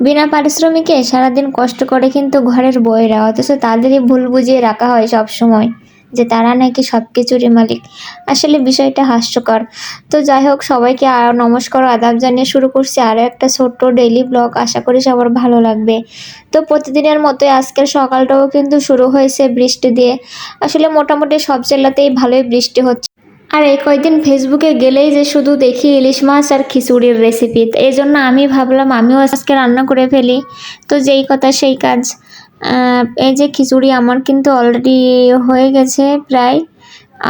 বিনা পারিশ্রমিকে সারাদিন কষ্ট করে কিন্তু ঘরের বইয়েরা অথচ তাদেরই ভুল বুঝিয়ে রাখা হয় সব সময় যে তারা নাকি সব কিছুরই মালিক। আসলে বিষয়টা হাস্যকর। তো যাই হোক, সবাইকে আর নমস্কার আদাব জানিয়ে শুরু করছি আরও একটা ছোট্ট ডেইলি ব্লগ আশা করি সবার ভালো লাগবে। তো প্রতিদিনের মতোই আজকের সকালটাও কিন্তু শুরু হয়েছে বৃষ্টি দিয়ে। আসলে মোটামুটি সব জেলাতেই ভালোই বৃষ্টি হচ্ছে। আর এই কয়েকদিন ফেসবুকে গেলেই যে শুধু দেখি ইলিশ মাছ আর খিচুড়ির রেসিপি এই জন্য আমি ভাবলাম আমিও আজকে রান্না করে ফেলি। তো যেই কথা সেই কাজ। এই যে খিচুড়ি আমার কিন্তু অলরেডি হয়ে গেছে প্রায়।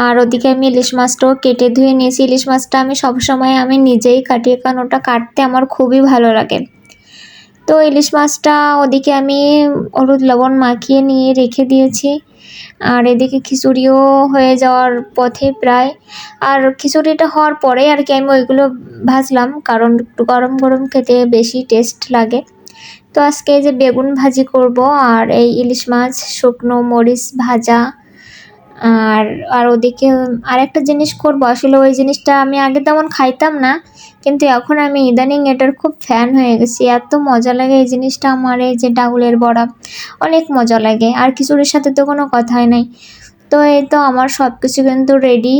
আর ওদিকে আমি ইলিশ মাছটাও কেটে ধুয়ে নিয়েছি। ইলিশ মাছটা আমি সবসময় আমি নিজেই কাটি, কারণ ওটা কাটতে আমার খুবই ভালো লাগে। তো ইলিশ মাছটা ওদিকে আমি হলুদ লবণ মাখিয়ে নিয়ে রেখে দিয়েছি। আর এদিকে খিচুড়িও হয়ে যাওয়ার পথে প্রায়। আর খিচুড়িটা হওয়ার পরে আর কি আমি ওইগুলো ভাজলাম, কারণ একটু গরম গরম খেতে বেশি টেস্ট লাগে। তো আজকে এই যে বেগুন ভাজি করব আর এই ইলিশ মাছ, শুকনো মরিচ ভাজা আর আর ওদিকে আরেকটা জিনিস করব। আসলে ওই জিনিসটা আমি আগে তেমন খাইতাম না, কিন্তু এখন আমি ইদানিং এটার খুব ফ্যান হয়ে গেছি। এত মজা লাগে এই জিনিসটা আমার, এই যে ডাউলের বড়া। অনেক মজা লাগে, আর খিচুড়ির সাথে তো কোনো কথাই নাই। তো এই তো আমার সব কিছু কিন্তু রেডি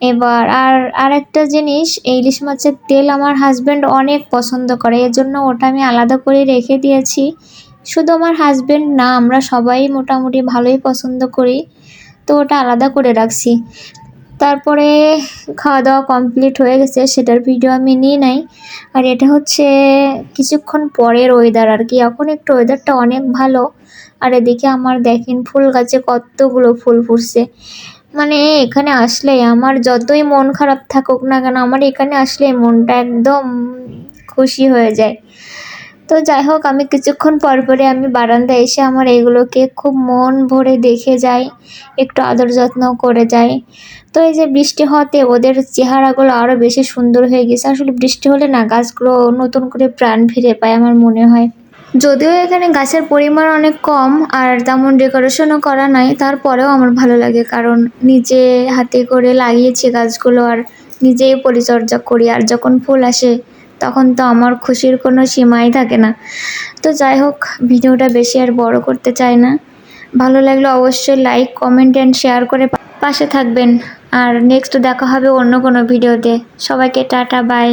এবার, আর আর একটা জিনিস এই ইলিশ মাছের তেল আমার হাজব্যান্ড অনেক পছন্দ করে এর জন্য ওটা আমি আলাদা করে রেখে দিয়েছি। শুধু আমার হাজব্যান্ড না, আমরা সবাই মোটামুটি ভালোই পছন্দ করি। তো ওটা আলাদা করে রাখছি। তারপরে খাওয়া দাওয়া কমপ্লিট হয়ে গেছে, সেটার ভিডিও আমি নিয়ে নাই। আর এটা হচ্ছে কিছুক্ষণ পরের ওয়েদার আর কি। এখন একটু ওয়েদারটা অনেক ভালো। আর এদিকে আমার দেখেন ফুল গাছে কতগুলো ফুল ফুটছে। মানে এখানে আসলে আমার যতই মন খারাপ থাকুক না কেন, আমার এখানে আসলে মনটা একদম খুশি হয়ে যায়। তো যাই হোক, আমি কিছুক্ষণ পর পরে আমি বারান্দায় এসে আমার এগুলোকে খুব মন ভরে দেখে যাই, একটু আদর যত্ন করে যাই। তো এই যে বৃষ্টি হওয়াতে ওদের চেহারাগুলো আরও বেশি সুন্দর হয়ে গেছে। আসলে বৃষ্টি হলে না গাছগুলো নতুন করে প্রাণ ফিরে পায় আমার মনে হয়। যদিও এখানে গাছের পরিমাণ অনেক কম আর তেমন ডেকোরেশনও করা নাই, তারপরেও আমার ভালো লাগে কারণ নিজে হাতে করে লাগিয়েছি গাছগুলো আর নিজেই পরিচর্যা করি আর যখন ফুল আসে তখন তো আমার খুশির কোনো সীমাই থাকে না। তো যাই হোক, ভিডিওটা বেশি আর বড় করতে চাই না। ভালো লাগলে অবশ্যই লাইক কমেন্ট অ্যান্ড শেয়ার করে পাশে থাকবেন। আর নেক্সট দেখা হবে অন্য কোনো ভিডিওতে। সবাইকে টাটা বাই